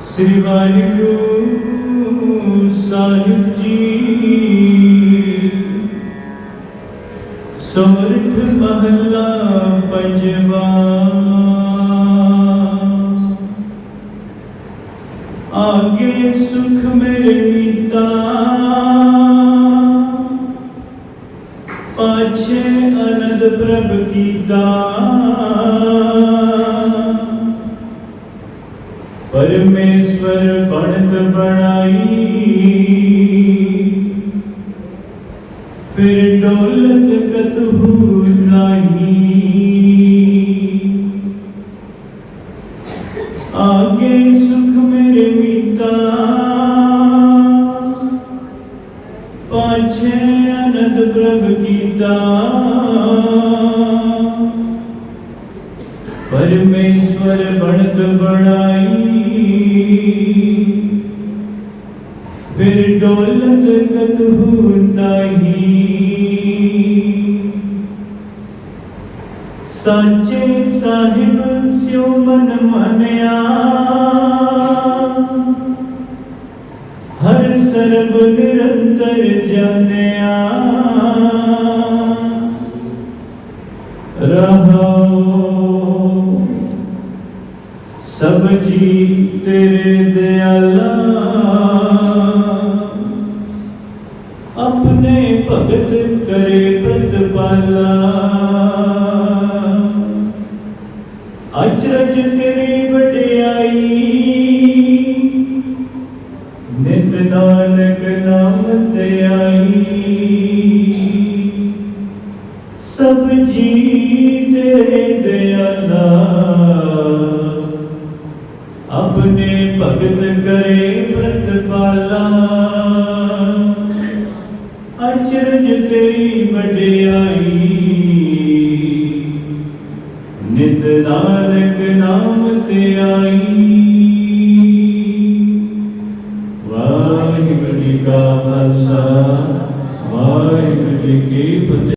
ਸ੍ਰੀ ਵਾਹਿਗੁਰੂ ਸਾਹਿਬ ਜੀ। ਸੋਰਠ ਮਹੱਲਾ ਪੰਜਵਾ। ਆਗੇ ਸੁਖ ਮੇਰੇ ਮੀਤਾ। ਪਾਛੇ ਅਨੰਦ ਪ੍ਰਭ ਕੀਤਾ। ਪਰਮੇਸ਼ਵਰ ਬਣਤ ਬਣਾਈ ਫਿਰ ਡੋਲਤ ਕਤਹੂ ਨਹੀਂ ਆਗੇ ਸੁਖ ਮੇਰੇ ਮੀਤਾ ਪਾਛੇ ਅਨੰਦ ਪ੍ਰਭ ਕੀਤਾ ਪਰਮੇਸ਼ਵਰ ਬਣਤ ਬਣਾਈ ਫਿਰ ਡੋਲਤ ਕਤਹੂ ਨਹੀਂ ਸਾਚੇ ਸਾਹਿਬ ਸਿਉ ਮਨ ਮੰਨਿਆ ਹਰ ਸਰਬ ਨਿਰੰਤਰ ਜਾਣਿਆ ਰਹੋ ਸਭ ਜੀ ਤੇਰੇ ਦਿਆਲਾ। ਆਪਣੇ ਭਗਤ ਕਰੇ ਪ੍ਰਤਪਾਲਾ। ਅਚਰਜ ਤੇਰੀ ਵਡਿਆਈ। ਨਿਤ ਨਾਨਕ ਨਾਮ ਤੇ ਆਈ। ਸਭ ਜੀ ਆਪਣੇ ਭਗਤ ਕਰੇ ਪ੍ਰਤਪਾਲਾ। ਅਚਰਜ ਤੇਰੀ ਵਡਿਆਈ। ਨਿਤ ਨਾਨਕ ਨਾਮ ਤੇ ਆਈ। ਵਾਹਿਗੁਰੂ ਜੀ ਕਾ ਖਾਲਸਾ, ਵਾਹਿਗੁਰੂ ਜੀ ਕੀ ਫਤਿਹ।